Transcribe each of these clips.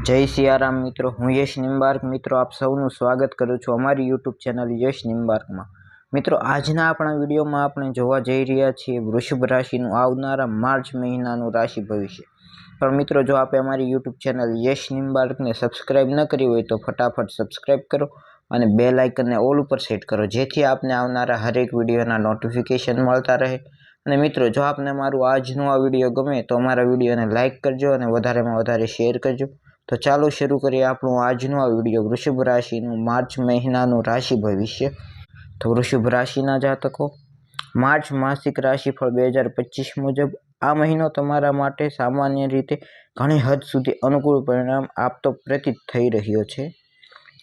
જય સિયારામ મિત્રો, હું યશ નિમ્બાર્ક મિત્રો, આપ સૌનું સ્વાગત કરું છું અમારી યુટ્યુબ ચેનલ યશ નિમ્બાર્કમાં મિત્રો, આજના આપણા વિડીયોમાં આપણે જોવા જઈ રહ્યા છીએ વૃષભ રાશિનું આવનારા માર્ચ મહિનાનું રાશિ ભવિષ્ય. પણ મિત્રો, જો આપે અમારી યુટ્યુબ ચેનલ યશ નિમ્બાર્કને સબસ્ક્રાઇબ ન કરી હોય તો ફટાફટ સબસ્ક્રાઇબ કરો અને બે લાઇકનને ઓલ ઉપર સેટ કરો, જેથી આપને આવનારા હરેક વિડીયોના નોટિફિકેશન મળતા રહે. અને મિત્રો, જો આપને મારું આજનું આ વીડિયો ગમે તો અમારા વિડીયોને લાઇક કરજો અને વધારેમાં વધારે શેર કરજો. તો ચાલો શરૂ કરીએ આપણું આજનું આ વીડિયો. વૃષભ રાશિનું માર્ચ મહિનાનું રાશિ ભવિષ્ય. તો વૃષભ રાશિના જાતકો, માર્ચ માસિક રાશિફળ બે હજાર પચીસ મુજબ આ મહિનો તમારા માટે સામાન્ય રીતે ઘણી હદ સુધી અનુકૂળ પરિણામ આપતો પ્રતીત થઈ રહ્યો છે.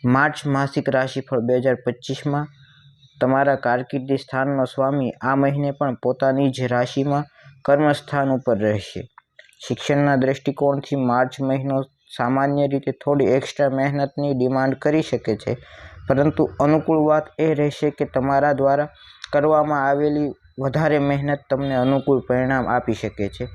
માર્ચ માસિક રાશિફળ બે હજાર પચીસમાં તમારા કારકિર્દી સ્થાનનો સ્વામી આ મહિને પણ પોતાની જ રાશિમાં કર્મસ્થાન ઉપર રહેશે. શિક્ષણના દૃષ્ટિકોણથી માર્ચ મહિનો સામાન્ય રીતે થોડી એક્સ્ટ્રા મહેનતની ડિમાન્ડ કરી શકે છે. પરંતુ અનુકૂળ વાત એ રહેશે કે તમારા દ્વારા કરવામાં આવેલી વધારે મહેનત તમને અનુકૂળ પરિણામ આપી શકે છે.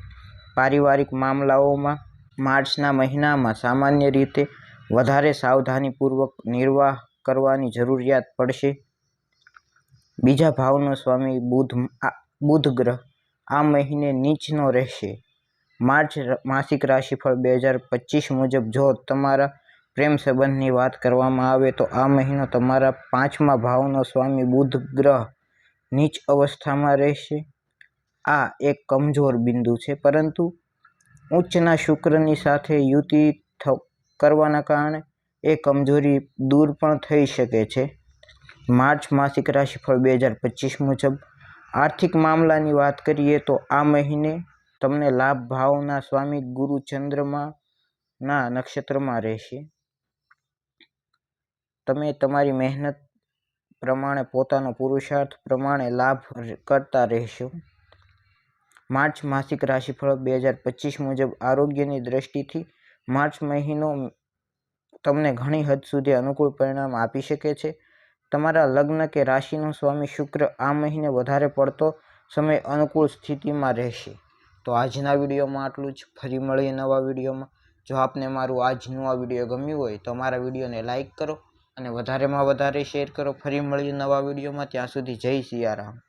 પારિવારિક મામલાઓમાં માર્ચના મહિનામાં સામાન્ય રીતે વધારે સાવધાનીપૂર્વક નિર્વાહ કરવાની જરૂરિયાત પડશે. બીજા ભાવનો સ્વામી બુધ બુધ ગ્રહ આ મહિને નીચનો રહેશે. માર્ચ માસિક રાશિફળ બે હજાર પચીસ મુજબ જો તમારા પ્રેમ સંબંધની વાત કરવામાં આવે તો આ મહિનો તમારા પાંચમા ભાવનો સ્વામી બુધ ગ્રહ નીચ અવસ્થામાં રહેશે. આ એક કમજોર બિંદુ છે, પરંતુ ઉચ્ચના શુક્રની સાથે યુતિ કરવાના કારણે એ કમજોરી દૂર પણ થઈ શકે છે. માર્ચ માસિક રાશિફળ બે હજાર પચીસ મુજબ આર્થિક મામલાની વાત કરીએ તો આ મહિને તમને લાભ ભાવના સ્વામી ગુરુ ચંદ્રમાં ના નક્ષત્રમાં રહેશે. તમે તમારી મહેનત પ્રમાણે પોતાનો પુરુષાર્થ પ્રમાણે લાભ કરતા રહેશો. માર્ચ માસિક રાશિફળ બે હજાર પચીસ મુજબ આરોગ્યની દ્રષ્ટિથી માર્ચ મહિનો તમને ઘણી હદ સુધી અનુકૂળ પરિણામ આપી શકે છે. તમારા લગ્ન કે રાશિનો સ્વામી શુક્ર આ મહિને વધારે પડતો સમય અનુકૂળ સ્થિતિમાં રહેશે. તો આજના વિડીયોમાં આટલું જ. ફરી મળીએ નવા વિડીયોમાં. જો આપને મારું આજનું આ વીડિયો ગમ્યું હોય તો મારા વિડીયોને લાઇક કરો અને વધારેમાં વધારે શેર કરો. ફરી મળીએ નવા વિડીયોમાં. ત્યાં સુધી જય સિયારામ.